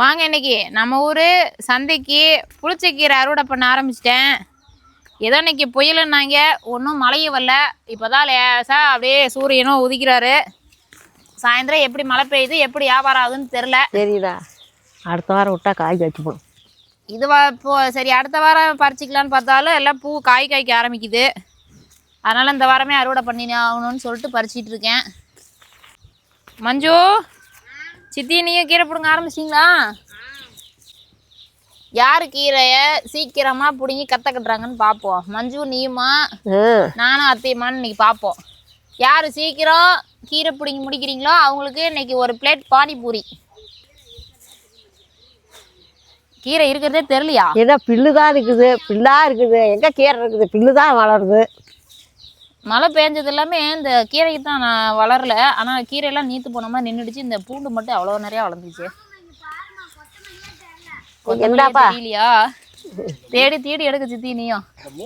வாங்க இன்னைக்கு. நம்ம ஊர் சந்தைக்கு புளிச்சக்கீரை அறுவடை பண்ண ஆரம்பிச்சிட்டேன். ஏதோ இன்னைக்கு புயலுன்னாங்க ஒன்றும் மழையும் வரல. இப்போ தான் லேசாக அப்படியே சூரியனும் உதிக்கிறாரு. சாயந்தரம் எப்படி மழை பெய்யுது எப்படி வியாபாரம் ஆகுதுன்னு தெரில சரிடா அடுத்த வாரம் விட்டா காய் காய்ச்சி போடும் இது வா இப்போ சரி அடுத்த வாரம் பறிச்சிக்கலான்னு பார்த்தாலும் எல்லாம் பூ காய் காய்க்க ஆரம்பிக்குது. அதனால் இந்த வாரமே அறுவடை பண்ணி ஆகணும்னு சொல்லிட்டு பறிச்சிட்டு இருக்கேன். மஞ்சு சித்தி நீங்கள் கீரை பிடுங்க ஆரம்பிச்சிங்களா யார் கீரையை சீக்கிரமாக பிடுங்கி கத்த கட்டுறாங்கன்னு பார்ப்போம் மஞ்சு நீயுமா? நானும் அத்தையம்மான்னு இன்னைக்கு பார்ப்போம் யார் சீக்கிரம் கீரை பிடுங்கி முடிக்கிறீங்களோ அவங்களுக்கு இன்னைக்கு ஒரு பிளேட் பானிபூரி. கீரை இருக்கிறதே தெரியலையா? ஏதோ பில்லு தான் இருக்குது. பில்லா இருக்குது. எங்கே கீரை இருக்குது? பில்லு தான் வளருது. மழை பெஞ்சது எல்லாமே இந்த கீரைக்கு தான் நான் வளரல. ஆனால் கீரையெல்லாம் நீத்து போன மாதிரி நின்றுடுச்சு இந்த பூண்டு மட்டும் அவ்வளோ நிறையா வளர்ந்துச்சு. தெரியலையா? தேடி தேடி எடுக்க சித்தி நீயும்.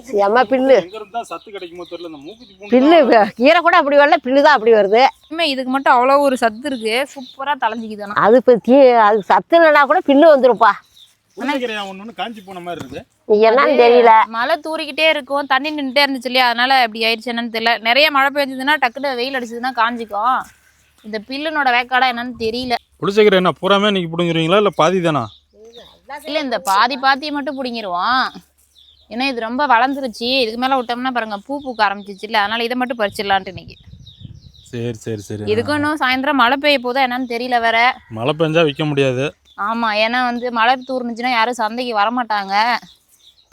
செம்ம பில்லு எங்க இருந்தா சத்து கிடைக்குமோ தெரியல. இந்த மூக்குத்தி பூண்டு பில்லு கீரை கூட அப்படி வரல பில்லு தான் அப்படி வருது. இனிமே இதுக்கு மட்டும் அவ்வளோ ஒரு சத்து இருக்கு. சூப்பராக தலைஞ்சிக்குது அது இப்போ தீ அது சத்து இல்லைனா கூட பில்லு ஒண்ணு காஞ்சி போன மாதிரி இருக்கு. என்னன்னு தெரியல. மழை தூறிக்கிட்டே இருக்கும். தண்ணி நின்றுட்டே இருந்துச்சு இல்லையா? அதனால இப்படி ஆயிடுச்சு என்னன்னு தெரியல. நிறைய மழை பெஞ்சதுன்னா டக்குனு வெயில் அடிச்சதுன்னா காஞ்சிக்கும். இந்த பில்லுனோட வேக்காடா என்னன்னு தெரியல. புளிச்சக்கீரை என்ன பூராமே நீங்க பிடுங்குறீங்களா இல்ல பாதி தானா? இல்லை இந்த பாதி பாத்தியை மட்டும் பிடிங்கிருவோம். ஏன்னா இது ரொம்ப வளர்ந்துருச்சு. இதுக்கு மேலே விட்டோம்னா பாருங்க பூ பூக்க ஆரம்பிச்சிச்சு இல்லை அதனால இதை மட்டும் பறிச்சிடலான்ட்டு இன்னைக்கு. சரி சரி சரி. இதுக்கும் இன்னும் சாயந்தரம் மழை பெய்ய போதா என்னன்னு தெரியல வேற. மழை பெஞ்சா விற்க முடியாது. ஆமாம் ஏன்னா வந்து மழை தூர்னுச்சுன்னா யாரும் சந்தைக்கு வரமாட்டாங்க.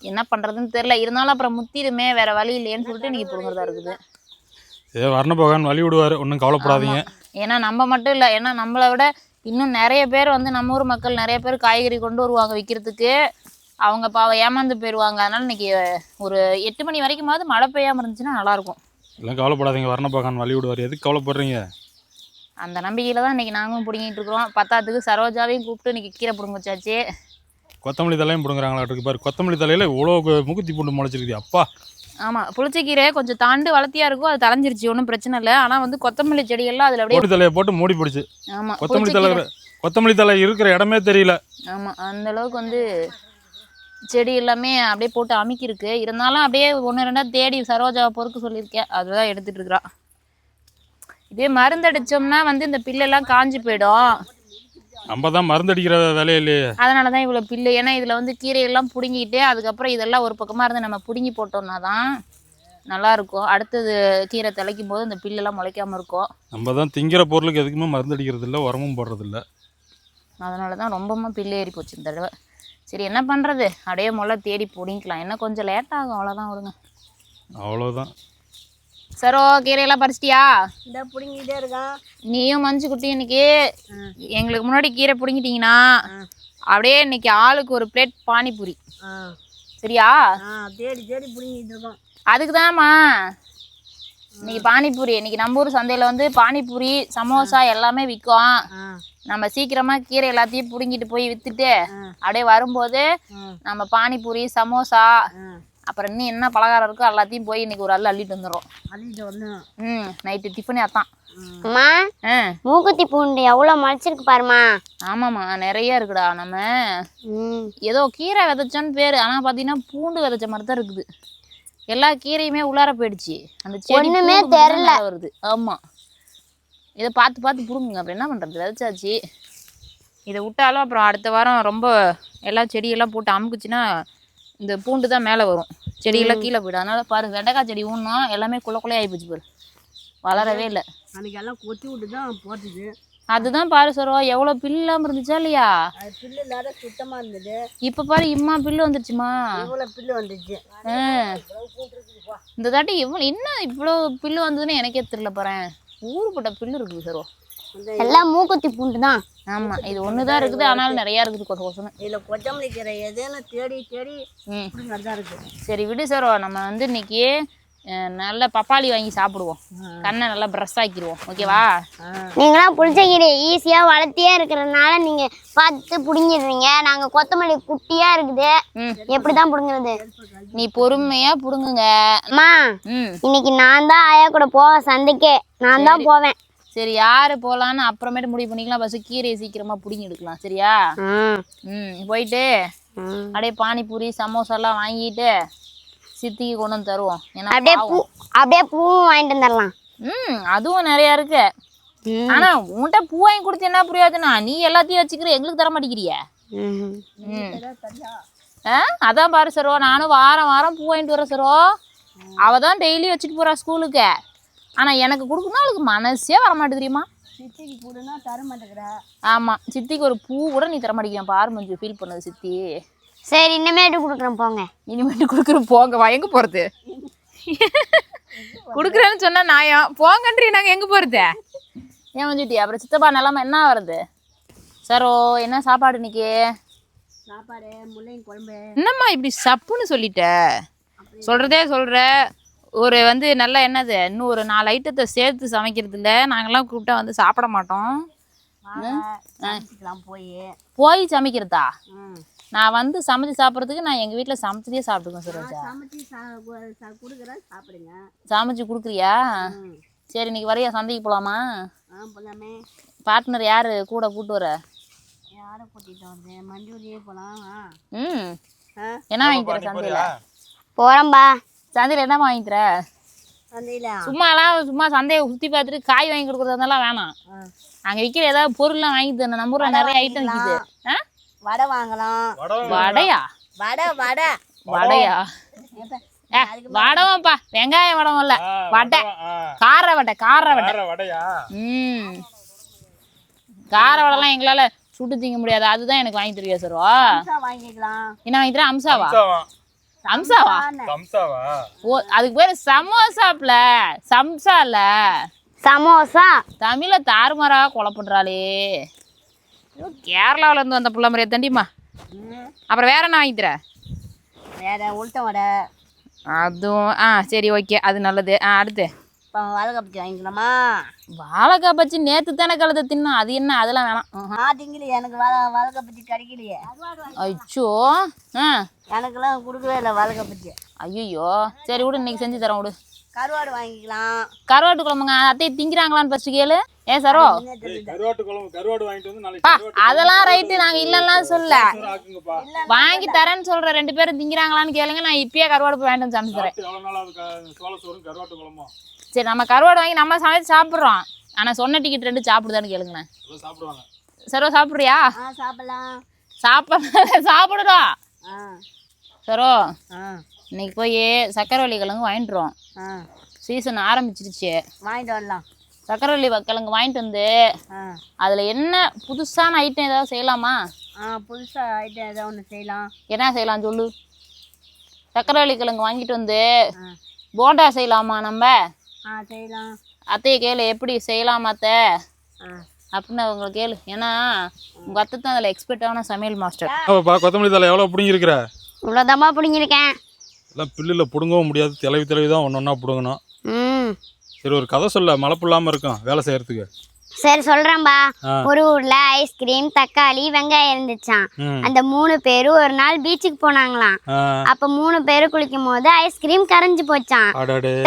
என்ன பண்ணுறதுன்னு தெரியல. இருந்தாலும் அப்புறம் முத்திடுமே வேற வழி இல்லையேன்னு சொல்லிட்டு இன்னைக்கு பிடுங்குறதா இருக்குது. ஏதோ வர்ண பகவான் வழி விடுவாரு. ஒன்றும் கவலைப்படாதீங்க. ஏன்னா நம்ம மட்டும் இல்லை. ஏன்னா நம்மளை விட இன்னும் நிறைய பேர் வந்து நம்ம ஊர் மக்கள் நிறைய பேர் காய்கறி கொண்டு வருவாங்க விற்கிறதுக்கு அவங்க பாவம் ஏமாந்து போயிடுவாங்க அதனால இன்னைக்கு ஒரு எட்டு மணி வரைக்குமாவது மழை பெய்யாமல் இருந்துச்சுன்னா நல்லாயிருக்கும். எல்லாம் கவலைப்படாதீங்க. வர்ண பகவான் வழி விடுவார். எதுக்கு கவலைப்படுறீங்க? அந்த நம்பிக்கையில் தான் இன்னைக்கு நாங்களும் பிடுங்கிட்டு இருக்கிறோம். பத்தாத்துக்கு சரோஜாவையும் கூப்பிட்டு இன்னைக்கு கீரை பிடுங்க வச்சாச்சு. கொத்தமல்லி தலையும் பிடுங்குறாங்களா இருக்கு பாரு. கொத்தமல்லி தலையில இவ்வளோ மூக்குத்தி பூண்டு முளைச்சிருக்கு அப்பா. ஆமாம் புளிச்சக்கீரை கொஞ்சம் தாண்டு வளர்த்தியா இருக்கும் அது தலைஞ்சிருச்சு ஒன்றும் பிரச்சனை இல்லை. ஆனால் வந்து கொத்தமல்லி செடியெல்லாம் அதில் அப்படியே போட்டு தலையை போட்டு மூடி பிடிச்சு. ஆமாம் கொத்தமல்லி தலை கொத்தமல்லி தலை இருக்கிற இடமே தெரியல. ஆமாம் அந்த அளவுக்கு வந்து செடி எல்லாமே அப்படியே போட்டு அமுக்கியிருக்கு. இருந்தாலும் அப்படியே ஒன்று ரெண்டா தேடி சரோஜாவை பொறுக்க சொல்லியிருக்கேன் அதுதான் எடுத்துட்டு இருக்கிறா இதே மருந்து அடிச்சோம்னா வந்து இந்த பில்லெல்லாம் காஞ்சு போயிடும். நம்ம தான் மருந்தடிக்கிற வேலையே இல்லையே? அதனால தான் இவ்வளோ பில்லு. ஏன்னா இதில் வந்து கீரையெல்லாம் பிடுங்கிட்டு அதுக்கப்புறம் இதெல்லாம் ஒரு பக்கமாக இருந்து நம்ம பிடுங்கி போட்டோம்னா தான் நல்லாயிருக்கும். அடுத்தது கீரை திளைக்கும் போது இந்த பில்லெல்லாம் முளைக்காம இருக்கும். நம்ம தான் திங்கிற பொருளுக்கு எதுக்குமே மருந்தடிக்கிறது இல்லை உரமும் போடுறது இல்லை அதனால தான் ரொம்பவும் பில்லு ஏறி போச்சு இந்த தடவை. சரி என்ன பண்ணுறது அப்படியே முல்லை தேடி பிடிங்கிக்கலாம். என்ன கொஞ்சம் லேட் ஆகும். அவ்வளோதான் விடுங்க. அவ்வளோதான் சரோ கீரையெல்லாம் பறிச்சிட்டியா? இந்த பிடிங்கிட்டே இருக்கான். நீயும் மஞ்சு குட்டி இன்னைக்கு. எங்களுக்கு முன்னாடி கீரை பிடுங்கிட்டீங்கன்னா அப்படியே இன்னைக்கு ஆளுக்கு ஒரு பிளேட் பானிபூரி. சரியா? தேடி தேடி பிடிங்கிட்டு இருக்கோம். அதுக்கு தான்மா இன்னைக்கு பானிபூரி. இன்னைக்கு நம்ம ஊர் சந்தையில் வந்து பானிபூரி சமோசா எல்லாமே விற்கும். நம்ம சீக்கிரமா கீரை எல்லாத்தையும் பிடுங்கிட்டு போய் வித்துட்டு அப்படியே வரும்போது நம்ம பானிபூரி சமோசா அப்புறம் இன்னும் என்ன பலகாரம் இருக்கோ எல்லாத்தையும் போய் இன்னைக்கு ஒரு அள்ளு அள்ளிட்டு வந்துடும் அள்ளிட்டு வந்து. ம் நைட்டு டிஃபனே அதான். அம்மா மூக்குத்தி பூண்டு எவ்வளோ முளைச்சிருக்கு பாருமா ஆமாம்மா நிறைய இருக்குடா நம்ம. ஏதோ கீரை விதைச்சோன்னு பேர். ஆனால் பார்த்தீங்கன்னா பூண்டு விதைச்ச மாதிரி தான் இருக்குது. எல்லா கீரையுமே உள்ளார போயிடுச்சு. அந்த செடி ஒண்ணுமே பூண்டு மட்டும் தான் மேல வருது. ஆமாம் இதை பார்த்து பார்த்து பிடுங்குங்க. அப்புறம் என்ன பண்ணுறது விதைச்சாச்சு. இதை விட்டாலும் அப்புறம் அடுத்த வாரம் ரொம்ப எல்லா செடியெல்லாம் போட்டு அமுக்குச்சுன்னா இந்த பூண்டு தான் மேலே வரும். செடியெல்லாம் கீழே போயிடும். அதனால பாரு வெண்டைக்காய் செடி ஊனோம் எல்லாமே குள்ள குள்ளையே ஆகி போச்சு பாரு. வளரவே இல்லை. அன்னைக்கு எல்லாம் கொத்தி விட்டு தான் போட்டுது. அதுதான் பாரு சரோ எவ்வளோ பில்லு இல்லாமல் இருந்துச்சா இல்லையா? பில்லு இல்லாத சுத்தமாக இருந்தது. இப்போ பாரு இம்மா பில்லு வந்துருச்சுமா? இவ்வளோ பில்லு வந்துச்சு. ஆ. இந்த தாட்டி இவ்வளோ என்ன இவ்வளோ பில்லு வந்ததுன்னு எனக்கே தெரியல பாறேன். ஊருப்பட்ட பில்லு இருக்குது சரோ எல்லாம் மூக்குத்தி பூண்டு தான் ஆமாம் இது ஒன்று தான் இருக்குது ஆனாலும் நிறையா இருக்குது கொச கொசன்னு. இதில் கொத்தமல்லி கீரை எதுன்னு தேடி தேடி தான் இருக்குது சரி விடு சரோ நம்ம வந்து இன்னைக்கு நல்ல பப்பாளி வாங்கி சாப்பிடுவோம். கண்ணை நல்லா ப்ரெஷ் ஆக்கிடுவோம் ஓகேவா நீங்களாம் புளிச்சக்கீரை ஈஸியாக வளர்த்தியே இருக்கிறதுனால நீங்கள் பார்த்து பிடுங்கிடுறீங்க. நாங்கள் கொத்தமல்லி குட்டியாக இருக்குது. எப்படி தான் பிடுங்குறது? நீ பொறுமையாக பிடுங்குங்க. அம்மா இன்னைக்கு நான் தான் ஆயா கூட போவேன் சந்தைக்கே. நான் தான் போவேன். சரி யாரு போலான்னு அப்புறமேட்டு முடிவு பண்ணிக்கலாம். பஸ் கீரையை சீக்கிரமா புடிங்கி எடுக்கலாம். சரியா? ம் போயிட்டு அப்படியே பானிபூரி சமோசா எல்லாம் வாங்கிட்டு சித்திக்கு கொண்டு வந்து தருவோம். ஏன்னா அப்படியே பூ. அப்படியே பூவும் வாங்கிட்டு வந்துடலாம் ம் அதுவும் நிறைய இருக்கு. ஆனா உன்கிட்ட பூ வாங்கி கொடுத்து என்ன புரியாதுண்ணா நீ எல்லாத்தையும் வச்சுக்கிற எங்களுக்கு தர மாட்டேங்கிறிய? ஆ அதான் பாரு சரோ நானும் வாரம் வாரம் பூ வாங்கிட்டு வரேன் சரோ. அவ தான் டெய்லி வச்சுட்டு போறா ஸ்கூலுக்கு ஆனா எனக்கு கொடுக்கணும் அவளுக்கு மனசே வர மாட்டேது தெரியுமா? சித்திக்கு கூடனா தர மாட்டேங்கிறா. ஆமா சித்திக்கு ஒரு பூ கூட நீ தர மாட்டேங்கிறேன் பாரு மஞ்சு ஃபீல் பண்ணது சித்தி. சரி இனிமேட்டு கொடுக்குறேன் போங்க. இனிமேட்டு கொடுக்குற போங்க. வா எங்க போறது? கொடுக்குறேன்னு சொன்னா நாயம் போங்கன்றி நாங்க எங்க போறது? ஏன் மஞ்சுட்டி அப்புறம் சித்தப்பா நிலமை என்ன வருது சரோ என்ன சாப்பாடு இன்னைக்கு? சாப்பாடு முள்ளையும் குழம்பு. என்னம்மா இப்படி சப்புன்னு சொல்லிட்ட? சொல்றதே சொல்ற. ஒரு வந்து நல்லா என்னது இன்னும் ஒரு நாலு ஐட்டத்தை சேர்த்து சமைக்கிறது இல்லை நாங்கெல்லாம் கூப்பிட்டா வந்து சாப்பிட மாட்டோம். போய். போய் சமைக்கிறதா? ம். நான் வந்து சமைச்சு சாப்பிட்றதுக்கு நான் எங்கள் வீட்டில் சமைச்சதே சாப்பிட்டுக்கோம் சரோஜா. சமைச்சு கொடுக்குறியா? சரி இன்னைக்கு வரையா சந்தைக்கு போகலாமா பார்ட்னர் யார் கூட கூட்டு வர? யாரை கூட்டிகிட்டு வந்தேன் மஞ்சூரியே போகலாம் ஆ ம். ஆ? என்ன வாங்கி தர சந்தையில்? போகிறோம்பா சந்தையில் என்ன வாங்கி தர சும்மாலாம் சும்மா சந்தையை சுற்றி பார்த்துட்டு காய் வாங்கி கொடுக்குறதெல்லாம் வேணாம். அங்கே விற்கிற ஏதாவது பொருள்லாம் வாங்கி தரணும் நம்ம ஊரில் நிறைய ஐட்டம் விற்கிது வடை வாங்கலாம். வடையா? வடை வடை. வடையா? வடவம்ப்பா வெங்காயம் வடம் இல்ல. வடை. கார வடை கார வடை. வடையா? ம். கார வடைலாம் எங்களால சுட்டு திங்க முடியாது. அதுதான் எனக்கு வாங்கி தருவியா சரோ என்ன வாங்கி தர அம்சாவா? அம்சாவா சம்சாவா? ஓ அதுக்கு பேர் சமோசாப்ல சம்சால. சமோசா? தமிழ தாறுமாறா கொலை பண்றாளே ஐயோ, கேரளாவுல இருந்து வந்த புள்ள மாதிரியே தண்டிமா அப்புறம் வேற என்ன வாங்கி தர வேற உளுத்த வடை. அதுவும் ஆ சரி ஓகே. அது நல்லது. ஆ அடுத்து. இப்போ வாழைக்காப்பச்சி வாங்கிக்கலாமா வாழைக்காய் பச்சி நேத்து தானே கழுத தின்னோம். அது என்ன அதெல்லாம் வேணாம். நான் திங்கலையே எனக்கு வாழை வாழைக்காப்பச்சி கிடைக்கலையே. அச்சோ ஆ. எனக்கெல்லாம் கொடுக்கவே இல்லை வாழைக்காப்பச்சி ஐயோ சரி விடு இன்னைக்கு செஞ்சு தரேன் விடு. கருவாடு வாங்கிக்கலாம். கருவாட்டு குழம்புங்க அத்தையை திங்கிறாங்களான்னு ஃபர்ஸ்ட் கேளு. ஏ சரோ? கருவாட்டு குழம்பு கருவாடு வாங்கிட்டு வந்து நாளைக்கு பா அதெல்லாம் ரைட்டு நாங்க இல்லைன்னா சொல்ல. வாங்கி தரேன்னு சொல்ற ரெண்டு பேரும் திங்கிறாங்களான்னு கேளுங்க நான் இப்பயே கருவாடு வாங்கிட்டு வந்து சமைச்சு தரேன். சரி நம்ம கருவாடு வாங்கி நம்ம சமைச்சு சாப்பிட்றோம். ஆனா சொன்ன டிக்கெட் ரெண்டு சாப்பிடுதான்னு கேளுங்களேன். எல்லாம் சாப்பிடுவாங்க. சரோ சாப்பிட்றியா? சாப்பிடலாம். சாப்பிட சாப்பிடுறோம் ஆ. சரோ ஆ. இன்னைக்கு போய் சக்கரவள்ளி கிழங்கு வாங்கிட்டுருவோம் ஆ. சீசன் ஆரம்பிச்சிருச்சு. வாங்கிட்டு வரலாம். சக்கரவள்ளி கிழங்கு வாங்கிட்டு வந்து அதில் என்ன புதுசான ஐட்டம் ஏதாவது செய்யலாமா? ஆ புதுசாக ஐட்டம் ஏதாவது ஒன்று செய்யலாம். என்ன செய்யலாம் சொல்லு. சக்கரவள்ளி கிழங்கு வாங்கிட்டு வந்து போண்டா செய்யலாமா நம்ம? ஆ செய்யலாம். அத்தையை கேளு எப்படி செய்யலாம் அத்தை? அப்படின்னு அவங்களை கேளு. ஏன்னா உங்கள் அத்தை தான் அதில் எக்ஸ்பர்ட்டான சமையல் மாஸ்டர் ஆமாப்பா கொத்தமல்லி தலை எவ்வளோ பிடிங்கிருக்கிற இவ்வளோதாம்மா பிடிங்கிருக்கேன் எல்லாம் பில்லில் பிடுங்கவும் முடியாது தெளவி தெளவி தான் ஒன்று ஒன்றா பிடுங்கணும். ம். சரி ஒரு கதை சொல்ல மழப்பு இல்லாமல் இருக்கும் வேலை செய்யறதுக்கு. சரி சொல்கிறேன்பா ஆ. ஒரு ஊரில் ஐஸ்கிரீம் தக்காளி வெங்காயம் இருந்துச்சான் அந்த மூணு பேரும் ஒரு நாள் பீச்சுக்கு போனாங்களாம். அப்ப மூணு பேரும் குளிக்கும் போது ஐஸ்கிரீம் கரைஞ்சு போச்சான்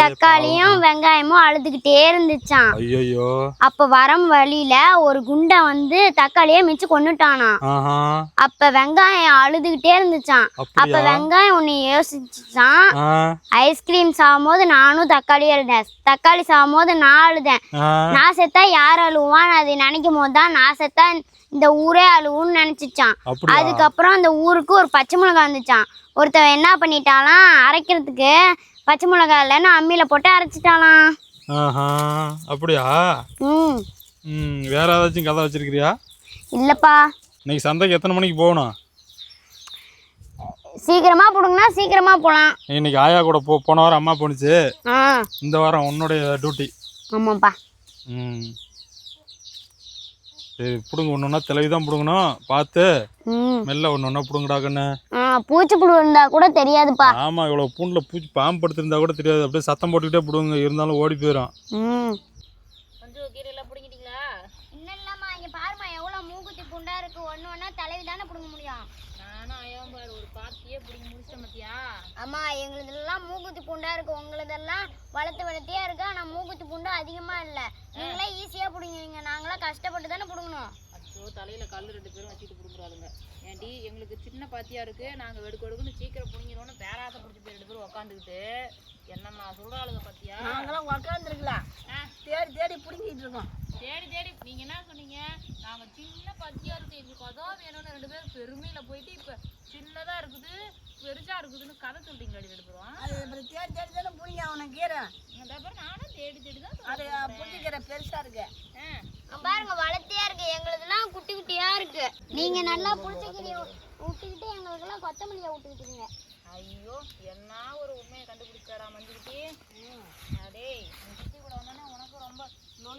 தக்காளியும் வெங்காயமும் அழுதுகிட்டே இருந்துச்சான் ஐயோ அப்ப வரம் வழியில ஒரு குண்டை வந்து தக்காளியை மிச்சு கொண்டுட்டானாம் ஆஹா. அப்ப வெங்காயம் அழுதுகிட்டே இருந்துச்சான் அப்ப வெங்காயம் ஒண்ணு யோசிச்சுச்சான் ஆ. ஐஸ்கிரீம் சாப்பிடும்போது நானும் தக்காளி அழுதேன். தக்காளி சாப்பிடும்போது நான் அழுதேன். நான் செத்தா யார் அழுவான்னு அதை நினைக்கும் போது தான் நான் செத்தா இந்த ஊரே அழுவுன்னு நினைச்சிச்சான். அதுக்கப்புறம் அந்த ஊருக்கு ஒரு பச்சை மிளகாய் வந்துச்சான். ஒருத்தன் என்ன பண்ணிட்டாலாம்? அரைக்கிறதுக்கு பச்சை மிளகாய் இல்லைன்னு அம்மியில் போட்டு அரைச்சிட்டாலாம். ஆஹா அப்படியா? ம். ம் வேற ஏதாச்சும் கதை வச்சிருக்கிறியா? இல்லைப்பா. இன்னைக்கு சந்தைக்கு எத்தனை மணிக்கு போகணும்? சீக்கிரமா போடுங்கன்னா சீக்கிரமா போகலாம் இன்னைக்கு ஆயா கூட போ போன வாரம் அம்மா போணுச்சு. ஆ. இந்த வாரம் உன்னுடைய டியூட்டி ஆமாப்பா. ம். சரி பிடுங்க ஒன்று ஒன்றா தெளிவு தான் பிடுங்கணும். பார்த்து மெல்ல ஒன்று ஒன்றா பிடுங்கடாக்குன்னு ஆ பூச்சி புழு இருந்தா கூட தெரியாதுப்பா. ஆமாம் இவ்வளோ பூண்டில் பூச்சி பாம்பு படுத்திருந்தா கூட தெரியாது. அப்படியே சத்தம் போட்டுக்கிட்டே பிடுங்க இருந்தாலும் ஓடி போயிடும் ம் கொஞ்சம் கீரையெல்லாம் பிடிங்கிட்டீங்களா இன்னும் இல்லம்மா இங்க பாருமா எவ்வளவு மூக்குத்தி புண்டா இருக்கு ஒண்ணு ஒண்ணா தலைவி தானே புடுங்க முடியும் நானும் ஐயாவும் பாரு ஒரு பாத்தியே பிடிங்க முடிச்சிட்ட மத்தியா அம்மா எங்களுதெல்லாம் மூக்குத்தி பூண்டா இருக்கு. உங்களுதெல்லாம் வளர்த்து வளர்த்தியா இருக்கு. ஆனா மூக்குத்தி பூண்டு அதிகமா இல்ல. நீங்களே ஈஸியா பிடிங்குவீங்க நாங்களாம் கஷ்டப்பட்டு தானே பிடுங்கணும். அச்சோ தலையில கல் ரெண்டு பேரும் வச்சுட்டு கொடுக்குறாளுங்க ஏன்டி எங்களுக்கு சின்ன பாத்தியா இருக்கு. நாங்க வெடுக்கு வெடுக்குன்னு சீக்கிரம் பிடிங்கிடுவோம்னு பேராசை பிடிச்சி ரெண்டு பேரும் உட்காந்துக்கிட்டு என்னம்மா சொல்றாளுங்க பாத்தியா? நாங்களாம் உக்காந்துருக்கலாம் தேடி தேடி பிடிங்கிட்டு இருக்கோம். தேடி தேடி நீங்க என்ன சொன்னீங்க? நாங்க சின்ன பத்தியா இருக்கு. எங்களுக்கு அதான் வேணும்னு ரெண்டு பேரும் பெருமையில போயிட்டு இப்ப சின்னதா இருக்குது பெருசா இருக்குதுன்னு கதை சொல்றீங்க ரெண்டு பேரும் அது அப்புறம் தேடி தேடி தானே பிடிங்க அவனை கீரை. இந்த அப்புறம் நானும் தேடி தேடி தான் அது பிடிக்கிற பெருசா இருக்கு. பாருங்க வளர்த்தியா இருக்கு. எங்களுதெல்லாம் குட்டி குட்டியா இருக்கு. நீங்க நல்லா புளிச்சக்கீரையை விட்டுக்கிட்டு எங்களுக்கெல்லாம் கொத்தமல்லியை விட்டுக்கிட்டீங்க ஐயோ என்ன ஒரு உண்மையை கண்டுபிடிச்சாடா மஞ்சுக்கிட்டி அடே நீ சுத்தி கூட வந்தோன்னே உனக்கு ரொம்ப லொல் அதிகமாயிடுச்சிரியா நான் யாரு நீ யாரு குள்ளச்சி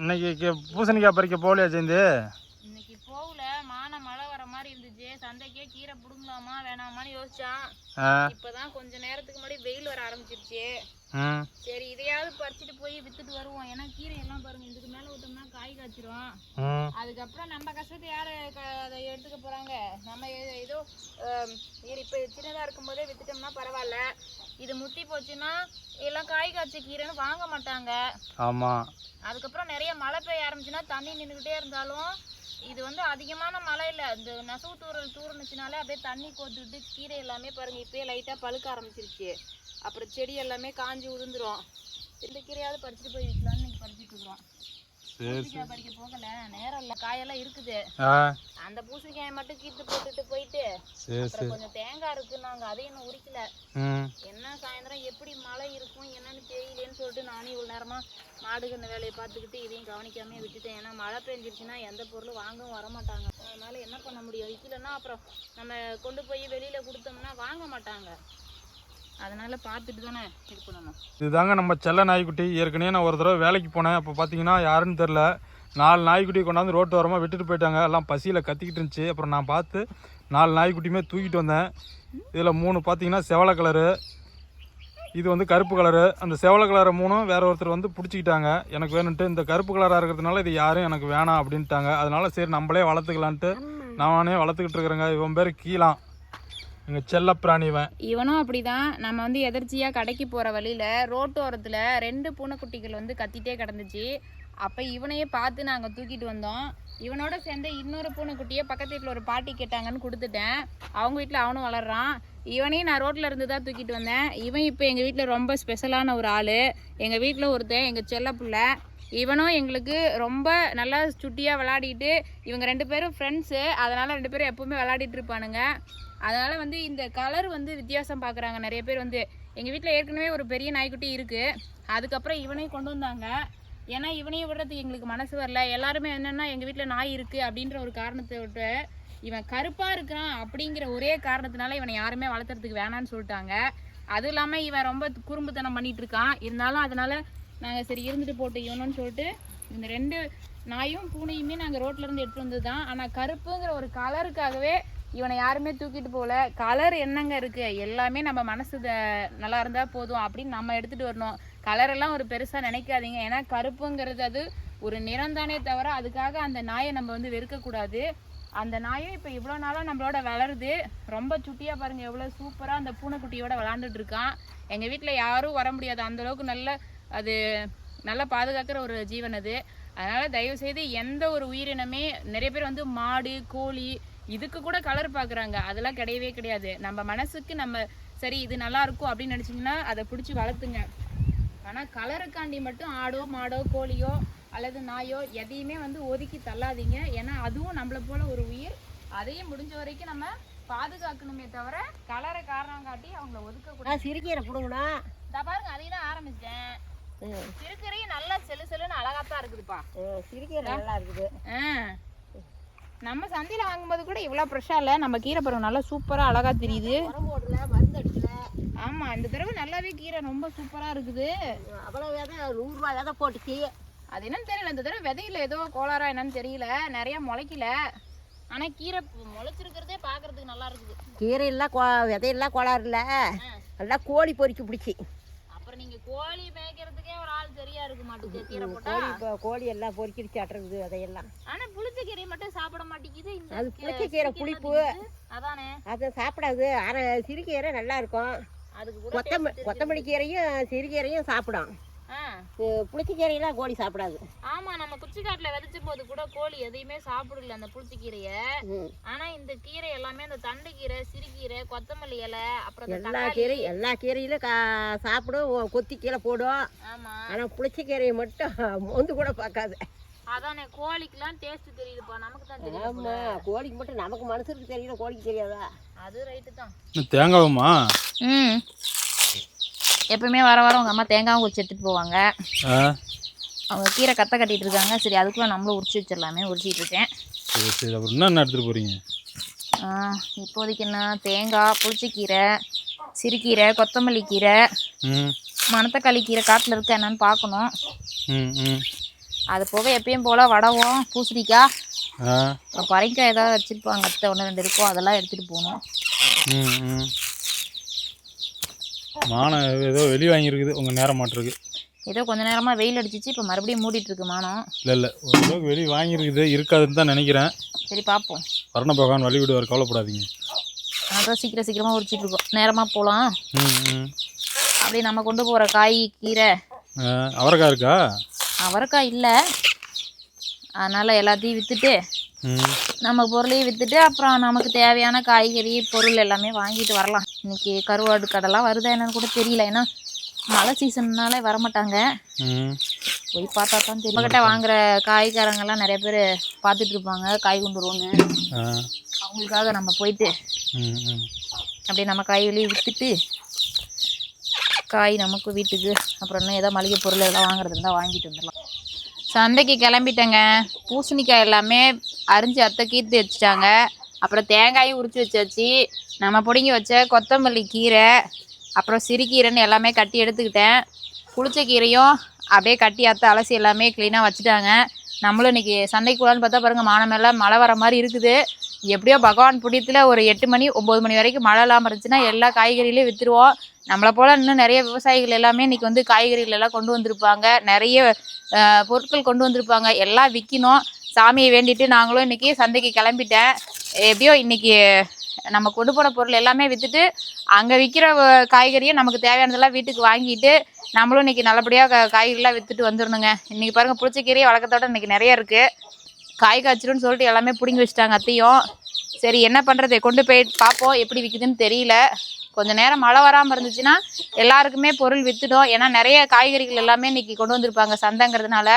இன்னைக்கு பூசணிக்காய் பறிக்க போகலையா சேர்ந்து இன்னைக்கு போகல. மான மழை வர மாதிரி இருந்துச்சு. சந்தைக்கே கீரை புடுங்கலாமா வேணாமான்னு யோசிச்சான். இப்பதான் கொஞ்ச நேரத்துக்கு முன்னாடி வெயில் வர ஆரம்பிச்சிருச்சு. சரி இதையாவது பறிச்சுட்டு போய் வித்துட்டு வருவோம். ஏன்னா கீரை எல்லாம் பாருங்க இதுக்கு மேல விட்டோம்னா காய் காய்ச்சிரும். அதுக்கப்புறம் நம்ம கஷ்டத்தை யாரு அதை எடுத்துக்க போறாங்க? நம்ம ஏதோ இப்ப சின்னதா இருக்கும்போதே வித்துட்டோம்னா பரவாயில்ல. இது முத்தி போச்சுன்னா எல்லாம் காய் காய்ச்ச கீரைன்னு வாங்க மாட்டாங்க. ஆமாம் அதுக்கப்புறம் நிறைய மழை பெய்ய ஆரம்பிச்சுன்னா தண்ணி நின்றுக்கிட்டே இருந்தாலும் இது வந்து அதிகமான மழை இல்லை. இந்த நெசவு தூரல் தூரணுச்சுனாலே அப்படியே தண்ணி கோத்துக்கிட்டு கீரை எல்லாமே பாருங்க இப்பயே லைட்டாக பழுக்க ஆரம்பிச்சிருச்சு. அப்புறம் செடி எல்லாமே காஞ்சி உதிர்ந்துரும். இந்த கீரையாவது பறிச்சுட்டு போய் வைக்கலாம்னு இன்னைக்கு பறிச்சுட்டு இருக்கிறோம். சரி பறிக்க போகல நேரம் இல்லை. காயெல்லாம் இருக்குது. அந்த பூசணிக்காயை மட்டும் கீத்து போட்டுட்டு போயிட்டு சரி கொஞ்சம் தேங்காய் இருக்கு நாங்க அதையும் உரிக்கல. என்ன சாயந்தரம் எப்படி மழை இருக்கும் என்னன்னு தெரியலேன்னு சொல்லிட்டு நானும் இவ்வளோ நேரமா மாடு கண்ணு வேலையை பார்த்துக்கிட்டு இதையும் கவனிக்காம விட்டுட்டேன். ஏன்னா மழை பெஞ்சிருச்சுன்னா எந்த பொருளும் வாங்கவும் வர மாட்டாங்க அதனால என்ன பண்ண முடியும்? விற்கலன்னா அப்புறம் நம்ம கொண்டு போய் வெளியில கொடுத்தோம்னா வாங்க மாட்டாங்க. அதனால பார்த்துட்டு தானே இது பண்ணணும் இதுதாங்க நம்ம செல்ல நாய்க்குட்டி. ஏற்கனவே நான் ஒரு தடவை வேலைக்கு போனேன். அப்போ பார்த்தீங்கன்னா யாருன்னு தெரில நாலு நாய்க்குட்டியை கொண்டாந்து ரோட்டு ஓரமாக விட்டுட்டு போயிட்டாங்க. எல்லாம் பசியில் கத்திக்கிட்டு இருந்துச்சு. அப்புறம் நான் பார்த்து நாலு நாய்க்குட்டியுமே தூக்கிட்டு வந்தேன். இதில் மூணு பார்த்தீங்கன்னா செவலை கலரு. இது வந்து கருப்பு கலரு. அந்த செவலை கலரை மூணும் வேற ஒருத்தர் வந்து பிடிச்சிக்கிட்டாங்க. எனக்கு வேணுன்ட்டு இந்த கருப்பு கலராக இருக்கிறதுனால இது யாரும் எனக்கு வேணாம் அப்படின்ட்டாங்க. அதனால சரி நம்மளே வளர்த்துக்கலான்ட்டு நானே வளர்த்துக்கிட்டு இருக்கிறேங்க. இவன் பேர் கீழான். எங்கள் செல்ல இவனும் அப்படிதான். நம்ம வந்து எதர்ச்சியாக கடைக்கு போகிற வழியில் ரோட்டோரத்தில் ரெண்டு பூனைக்குட்டிகள் வந்து கத்திட்டே கிடந்துச்சு. அப்போ இவனையே பார்த்து நாங்கள் தூக்கிட்டு வந்தோம். இவனோட சேர்ந்து இன்னொரு பூனைக்குட்டியை பக்கத்து வீட்டில் ஒரு பாட்டி கேட்டாங்கன்னு கொடுத்துட்டேன். அவங்க வீட்டில் அவனும் வளர்றான். இவனையும் நான் ரோட்டில் இருந்து தான் தூக்கிட்டு வந்தேன். இவன் இப்போ எங்கள் வீட்டில் ரொம்ப ஸ்பெஷலான ஒரு ஆள். எங்கள் வீட்டில் ஒருத்தன் எங்கள் செல்ல பிள்ளை. இவனும் எங்களுக்கு ரொம்ப நல்லா சுட்டியாக விளையாடிட்டு இவங்க ரெண்டு பேரும் ஃப்ரெண்ட்ஸு அதனால் ரெண்டு பேரும் எப்போவுமே விளையாடிட்டு இருப்பானுங்க. அதனால் வந்து இந்த கலர் வந்து வித்தியாசம் பார்க்குறாங்க நிறைய பேர் வந்து. எங்கள் வீட்டில் ஏற்கனவே ஒரு பெரிய நாய்க்குட்டி இருக்குது அதுக்கப்புறம் இவனையும் கொண்டு வந்தாங்க. ஏன்னா இவனையும் விடுறதுக்கு எங்களுக்கு மனசு வரல. எல்லாருமே என்னென்னா எங்கள் வீட்டில் நாய் இருக்குது அப்படின்ற ஒரு காரணத்தை விட்டு இவன் கருப்பாக இருக்கிறான் அப்படிங்கிற ஒரே காரணத்தினால இவனை யாருமே வளர்த்துறதுக்கு வேணான்னு சொல்லிட்டாங்க. அதுவும் இல்லாமல் இவன் ரொம்ப குறும்புத்தனம் பண்ணிகிட்டு இருக்கான். இருந்தாலும் அதனால் நாங்கள் சரி இருந்துட்டு போட்டு இவனுன்னு சொல்லிட்டு இந்த ரெண்டு நாயும் பூனையுமே நாங்கள் ரோட்லேருந்து இருந்து வந்தது தான் ஆனால் கருப்புங்கிற ஒரு கலருக்காகவே இவனை யாருமே தூக்கிட்டு போகல. கலர் என்னங்க இருக்குது எல்லாமே நம்ம மனசு த- நல்லா இருந்தால் போதும் அப்படின்னு நம்ம எடுத்துகிட்டு வரணும். கலரெல்லாம் ஒரு பெருசாக நினைக்காதீங்க. ஏன்னா கருப்புங்கிறது அது ஒரு நிறம்தானே தவிர அதுக்காக அந்த நாயை நம்ம வந்து வெறுக்கக்கூடாது அந்த நாயும் இப்போ இவ்வளோ நாளாக நம்மளோட வளருது. ரொம்ப சுட்டியாக பாருங்க எவ்வளோ சூப்பராக அந்த பூனைக்குட்டியோட விளாண்டுட்டு இருக்கான். எங்கள் வீட்டில் யாரும் வர முடியாது. அந்தளவுக்கு நல்ல அது நல்லா பாதுகாக்கிற ஒரு ஜீவன் அது. அதனால தயவு செய்து எந்த ஒரு உயிரினமே நிறைய பேர் வந்து மாடு கோழி இதுக்கு கூட கலர் பார்க்குறாங்க அதெல்லாம் கிடையவே கிடையாது. நம்ம மனசுக்கு நம்ம சரி இது நல்லா இருக்கும் அப்படின்னு நினச்சிங்கன்னா அதை பிடிச்சி வளர்த்துங்க. ஆனால் கலருக்காண்டி மட்டும் ஆடோ மாடோ கோழியோ அல்லது நாயோ எதையுமே வந்து ஒதுக்கி தள்ளாதீங்க. ஏன்னா அதுவும் நம்மளை போல ஒரு உயிர். அதையும் முடிஞ்ச வரைக்கும் நம்ம பாதுகாக்கணுமே தவிர கலரை காரணம் காட்டி அவங்கள ஒதுக்கக்கூடாது. நான் சிரிக்கீரை பிடுங்கணும் பாருங்க அதையும் தான் ஆரம்பிச்சிட்டேன். சிறுக்கரையும் நல்லா செலு செலுன்னு அழகா தான் இருக்குதுப்பா. சிரிக்கீரை நல்லா இருக்குது. நம்ம சந்தையில வாங்கும்போது கூட இவ்வளோ ஃப்ரெஷ்ஷாக இல்லை. நம்ம கீரை பருவம் நல்லா சூப்பராக அழகா தெரியுது. உரம் போடல மருந்து அடிக்கல. ஆமா இந்த தடவை நல்லாவே கீரை ரொம்ப சூப்பராக இருக்குது. அவ்வளோ விதை நூறுரூவா விதை போட்டுச்சு. அது என்னன்னு தெரியல இந்த தடவை விதையில ஏதோ கோளாறா என்னன்னு தெரியல. நிறைய முளைக்கல. ஆனா கீரை முளைச்சிருக்கிறதே பார்க்கறதுக்கு நல்லா இருக்குது. கீரையெல்லாம் கொ விதையெல்லாம் கோளாறு இல்லை. நல்லா கோழி பொறிக்கி பிடிச்சி. அப்புறம் நீங்க கோழி மேய்க்கிறதுக்கே சரியா இருக்க மாட்டேங்குது கீரை போட்டா? கோழி இப்போ கோழி எல்லாம் பொறிக்கிடுச்சு அட்டுறது விதையெல்லாம் ஆனா புளிச்ச புளிச்சக்கீரை மட்டும் சாப்பிட மாட்டேங்குது. இந்த அது புளிச்சக்கீரை புளிப்பு. அதானே? அதை சாப்பிடாது. அரை சிறுகீரை நல்லா இருக்கும். அதுக்கு கொத்தமல்லி கொத்தமல்லி கீரையும் சிறுகீரையும் சாப்பிடும். புளிச்சக்கீரையெல்லாம் கோழி சாப்பிடாது. ஆமா நம்ம குச்சிக்காட்டுல விதைச்ச போது கூட கோழி எதையுமே சாப்பிடல அந்த புளிச்சக்கீரைய. ஆனா இந்த கீரை எல்லாமே அந்த தண்டு கீரை சிறுகீரை கொத்தமல்லி இலை அப்புறம் எல்லா கீரையும் எல்லா கீரையிலும் கா சாப்பிடும். கொத்தி கீழே போடும். ஆமா. ஆனால் புளிச்சக்கீரையை மட்டும் மொந்து கூட பார்க்காது. அதானே கோழிக்கெல்லாம் டேஸ்ட் தெரியுதுப்பா. நமக்கு தான் தெரியும் ஆமாம் கோழிக்கு மட்டும் நமக்கு மனுஷருக்கு தெரியல கோழிக்கு தெரியாதா? அது ரைட்டு தான். தேங்காவுமா ம். எப்பவுமே வர வர உங்கள் அம்மா தேங்காவும் உரிச்சு எடுத்துகிட்டு போவாங்க. அவங்க கீரை கத்தை கட்டிட்டு இருக்காங்க. சரி அதுக்குள்ள நம்மளும் உரிச்சு வச்சிடலாமே உரிச்சிட்டு இருக்கேன். சரி சரி. அப்புறம் என்னென்ன எடுத்துகிட்டு போகிறீங்க இப்போதைக்கு என்ன? தேங்காய் புளிச்சக்கீரை சிறுகீரை கொத்தமல்லி கீரை மணத்தக்காளி கீரை காட்டில் இருக்க என்னன்னு பார்க்கணும். அது போக எப்பயும் போல் வடவும் பூசணிக்காய் பறைக்காய் ஏதாவது வச்சுருப்பாங்க. அத்தை ஒன்று ரெண்டு இருக்கும். அதெல்லாம் எடுத்துகிட்டு போகணும். மானம் ஏதோ வெளி வாங்கியிருக்குது. உங்கள் நேரம் மாட்டிருக்கு ஏதோ கொஞ்ச நேரமாக வெயில் அடிச்சிச்சு. இப்போ மறுபடியும் மூடிட்டு இருக்கு மானம். இல்லை இல்லை. ஓரளவுக்கு வெளி வாங்கியிருக்குது. இருக்காதுன்னு தான் நினைக்கிறேன். சரி பார்ப்போம் வரண பகவான் வழி விடுவார் கவலைப்படாதீங்க அதான் சீக்கிரம் சீக்கிரமாக உரிச்சிட்டு இருக்கோம் நேரமாக போகலாம் அப்படியே நம்ம கொண்டு போகிற காய் கீரை. அவரைக்காய் இருக்கா? அவரைக்காய் இல்லை. அதனால் எல்லாத்தையும் விற்றுட்டு நம்ம பொருளையும் விற்றுட்டு அப்புறம் நமக்கு தேவையான காய்கறி பொருள் எல்லாமே வாங்கிட்டு வரலாம். இன்னைக்கு கருவாடு கடைலாம் வருதா என்னன்னு கூட தெரியல. ஏன்னா மழை சீசன்னாலே வரமாட்டாங்க. போய் பார்த்தா தான் தெரியும். நம்மகிட்ட வாங்குற காய்காரங்கெல்லாம் நிறைய பேர் பார்த்துட்டு இருப்பாங்க. காய் கொண்டு வருவோன்னு அவங்களுக்காக நம்ம போயிட்டு அப்படியே நம்ம காய்களையும் விற்றுட்டு காய் நமக்கு வீட்டுக்கு அப்புறம் இன்னும் ஏதோ மளிகை பொருள் எல்லாம் வாங்குறது இருந்தால் வாங்கிட்டு வந்துடலாம். சந்தைக்கு கிளம்பிட்டேங்க. பூசணிக்காய் எல்லாமே அரிஞ்சு அத்தை கீர்த்து வச்சுட்டாங்க. அப்புறம் தேங்காயும் உரித்து வச்சாச்சு. நம்ம பிடுங்கி வச்ச கொத்தமல்லி கீரை அப்புறம் சிறுகீரைன்னு எல்லாமே கட்டி எடுத்துக்கிட்டேன். புளிச்ச கீரையும் அப்படியே கட்டி அத்த அலசி எல்லாமே க்ளீனாக வச்சுட்டாங்க. நம்மளும் இன்னைக்கு சந்தைக்கு கூடான்னு பார்த்தா பாருங்கள் மானமெல்லாம் மழை வர மாதிரி இருக்குது. எப்படியோ பகவான் பிடித்தில் ஒரு எட்டு மணி ஒம்பது மணி வரைக்கும் மழை இல்லாமல் இருந்துச்சுன்னா எல்லா காய்கறிகளையும் விற்றுருவோம் நம்மளை போல் இன்னும் நிறைய விவசாயிகள் எல்லாமே இன்றைக்கி வந்து காய்கறிகள் எல்லாம் கொண்டு வந்திருப்பாங்க. நிறைய பொருட்கள் கொண்டு வந்திருப்பாங்க. எல்லாம் விற்கணும் சாமியை வேண்டிட்டு நாங்களும் இன்றைக்கி சந்தைக்கு கிளம்பிட்டேன். எப்படியோ இன்றைக்கி நம்ம கொண்டு போன பொருள் எல்லாமே விற்றுட்டு அங்கே விற்கிற காய்கறியை நமக்கு தேவையானதெல்லாம் வீட்டுக்கு வாங்கிட்டு நம்மளும் இன்னைக்கு நல்லபடியாக காய்கறிலாம் விற்றுட்டு வந்துடணுங்க. இன்றைக்கி பாருங்கள் பிடிச்ச கீரையை வழக்கத்தோட இன்றைக்கி நிறைய இருக்குது காய் காய்ச்சிடும்னு சொல்லிட்டு எல்லாமே பிடுங்கி வச்சுட்டாங்க அத்தையும். சரி என்ன பண்ணுறது கொண்டு போய் பார்ப்போம் எப்படி விற்குதுன்னு தெரியல. கொஞ்சம் நேரம் மழை வராமல் இருந்துச்சுன்னா எல்லாருக்குமே பொருள் விற்றுடும் ஏன்னா நிறைய காய்கறிகள் எல்லாமே இன்றைக்கி கொண்டு வந்திருப்பாங்க சந்தைங்கிறதுனால.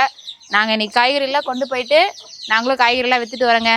நாங்கள் இன்றைக்கி காய்கறிலாம் கொண்டு போயிட்டு நாங்களும் காய்கறிலாம் விற்றுட்டு வரோங்க.